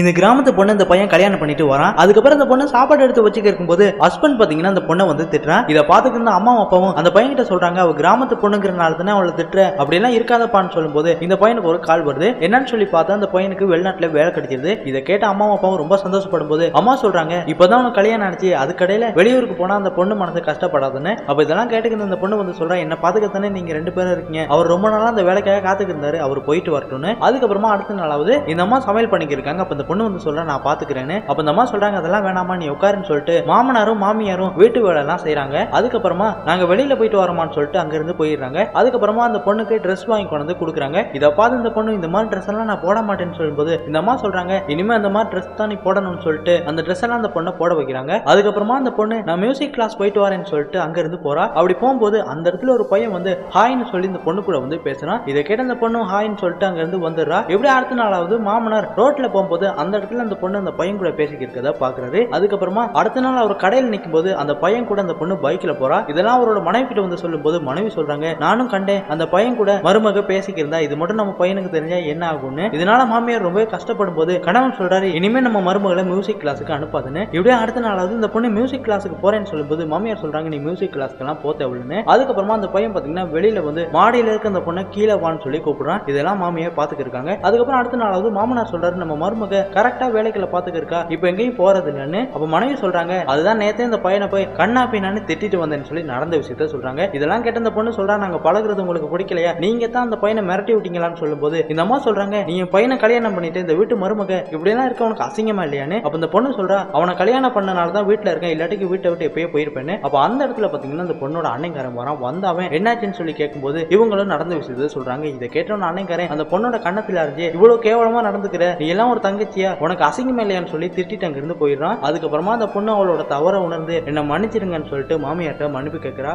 இந்த கிராமத்து பொண்ணு இந்த பையன் கல்யாணம் பண்ணிட்டு வரான். அதுக்கப்புறம் அந்த பொண்ணு சாப்பாடு எடுத்து வச்சுக்க இருக்கும்போது ஹஸ்பண்ட் பாத்தீங்கன்னா அந்த பொண்ணை வந்து திட்டுறான். இதை பார்த்துட்டு இருந்த அம்மா அப்பாவும் அந்த பையன் கிட்ட சொல்றாங்க அவ கிராமத்து பொண்ணுங்கிறனால தானே அவளை திட்டுற? அப்படிலாம் இருக்காதப்பான்னு சொல்லும்போது இந்த பையனுக்கு ஒரு கால் வருது. என்னன்னு சொல்லி பார்த்தா அந்த பையனுக்கு வெளிநாட்டுல வேலை கிடைச்சிருது. இதை கேட்ட அம்மா அப்பாவும் ரொம்ப சந்தோஷப்படும் போது அம்மா சொல்றாங்க இப்பதான் உனக்கு கல்யாணம் ஆனிச்சு அதுக்கடையில வெளியூருக்கு போனா அந்த பொண்ணு மனசு கஷ்டப்படாதுன்னு. அப்ப இதெல்லாம் கேட்டுக்கிட்டு அந்த பொண்ணு வந்து சொல்றா என்ன பாத்துக்கத்தானே நீங்க ரெண்டு பேரும் இருக்கீங்க. அவர் ரொம்ப நாளா அந்த வேலைக்காக காத்துக்கிட்டு இருந்தாரு. அவர் போயிட்டு வரட்டும்னு. அதுக்கப்புறமா அடுத்த நாளாவது இந்த அம்மா சமையல் பண்ணிக்கிருக்காங்க அப்ப இந்த பொண்ணு வந்து சொல்றா நான் பாத்துக்கிறேன்னு. அப்ப இந்த அம்மா சொல்றாங்க அதெல்லாம் வேணாமா நீ உட்காருன்னு சொல்லிட்டு மாமனாரும் மாமியாரும் வீட்டு வேலை எல்லாம் செய்யறாங்க அதுக்கப்புறமா நாங்க வெளியில போயிட்டு வரோமான்னு சொல்லிட்டு அங்க இருந்து போயிடுறாங்க. அதுக்கப்புறமா அந்த பொண்ணுக்கு ட்ரெஸ் வாங்கி கொண்டு வந்து கொடுக்குறாங்க. இதை பார்த்து இந்த பொண்ணு இந்த மாதிரி ட்ரெஸ் எல்லாம் நான் போட மாட்டேன்னு சொல்லும்போது இந்த அம்மா சொல்றாங்க இனிமே அந்த மாதிரி ட்ரெஸ் தான் நீ போடணும்னு சொல்லிட்டு அந்த ட்ரெஸ் எல்லாம் அந்த பொண்ணை போட வைக்கிறாங்க. அதுக்கப்புறமா அந்த பொண்ணு நான் மியூசிக் கிளாஸ் போயிட்டு வரேன்னு சொல்லிட்டு அங்க இருந்து போறா. அப்படி போகும்போது அந்த இடத்துல ஒரு பையன் வந்து ஹாய்னு சொல்லி இந்த பொண்ணு கூட வந்து பேசுறான். இதை கேட்ட அந்த பொண்ணு ஹாய்னு சொல்லிட்டு அங்க இருந்து வந்துடுறா. எப்படி அடுத்த நாளாவது மாமனார் ரோட்ல போகும்போது அந்த இடத்துல அந்த பொண்ணு அந்த பையன் கூட பேசிக்கிறதா பாக்குறாரு. அதுக்கப்புறமா அடுத்த நாள் அவர் கடையில் நிற்கும் போது அந்த பையன் கூட அந்த பொண்ணு பைக்ல போறா. இதெல்லாம் அவரோட மனைவி கிட்ட வந்து சொல்லும்போது மனைவி சொல்றாங்க நானும் கண்டேன். அந்த பையன் கூட மருமக பேசிக்கிருந்தா இது மட்டும் நம்ம பையனுக்கு தெரிஞ்சா என்ன ஆகும்னு? இதனால மாமியார் ரொம்பவே கஷ்டப்படும் போது கணவன் சொல்றாரு இனிமே நம்ம மருமகளை மியூசிக் கிளாஸுக்கு அனுப்பாதுன்னு. இப்படியே அடுத்த நாளாவது இந்த பொண்ணு மியூசிக் கிளாஸுக்கு போறேன்னு சொல்லும்போது மாமியார் சொல்றாங்க நீ மியூசிக் கிளாஸ்க்கு எல்லாம் போ தேவைன்னு அதுக்கப்புறமா அந்த பையன் பாத்தீங்கன்னா வெளியில வந்து மாடியில இருக்க அந்த பொண்ணை கீழே வான்னு சொல்லி கூப்பிடுறான். இதெல்லாம் மாமியார் பாத்துக்கிருக்காங்க அதுக்கப்புறம் அடுத்த நாளாவது மாமனார் சொல்றாரு நம்ம மருமக கரெக்டா வேலைகளை பாத்துக்க இருக்கா இப்ப எங்கேயும் போறது இல்லைன்னு அப்ப மனைவி சொல்றாங்க அதுதான் நேத்தே இந்த பையனை போய் கண்ணா பின்னான்னு திட்டிட்டு வந்தேன்னு சொல்லி நடந்த விஷயத்த சொல்றாங்க. இதெல்லாம் கேட்ட இந்த பொண்ணு சொல்றா நாங்க பழகுறது உங்களுக்கு பிடிக்கலையா? நீங்க தான் அந்த பையனை மிரட்டி விட்டீங்களான்னு சொல்லும்போது இந்த அம்மா சொல்றாங்க நீ என் பையனை கல்யாணம் பண்ணிட்டு இந்த வீட்டு மருமக இப்படி எல்லாம் இருக்க உனக்கு அசிங்கமா இல்லையான்னு? அப்ப இந்த பொண்ணு சொல்றா அவனை கல்யாணம் பண்ணனால தான் வீட்டுல இருக்கேன் இல்லாட்டிக்கு வீட்டை விட்டு எப்பயோ போயிருப்பேன்னு. அப்ப அந்த இடத்துல பாத்தீங்கன்னா அந்த பொண்ணோட அன்னைக்காரன் வரான். வந்து அவன் என்னாச்சுன்னு சொல்லி கேட்கும்போது இவங்களும் நடந்த விஷயத்த சொல்றாங்க. இதை கேட்டவன அன்னைக்காரன் அந்த பொண்ணோட கண்ணத்துல அறிஞ்சு இவ்வளவு கேவலமா நடந்துக்கிற நீ எல்லாம் ஒரு தங்கச்சியா உனக்கு அசிங்கமா இல்லையான்னு சொல்லி திட்டிட்டு அங்க இருந்து போயிடுறான். அதுக்கப்புறமா அந்த பொண்ணு அவளோட தவற உணர்ந்து என்ன மன்னிச்சிருங்கன்னு சொல்லிட்டு மாமியார்ட்ட மன்னிப்பு கேட்கிறா.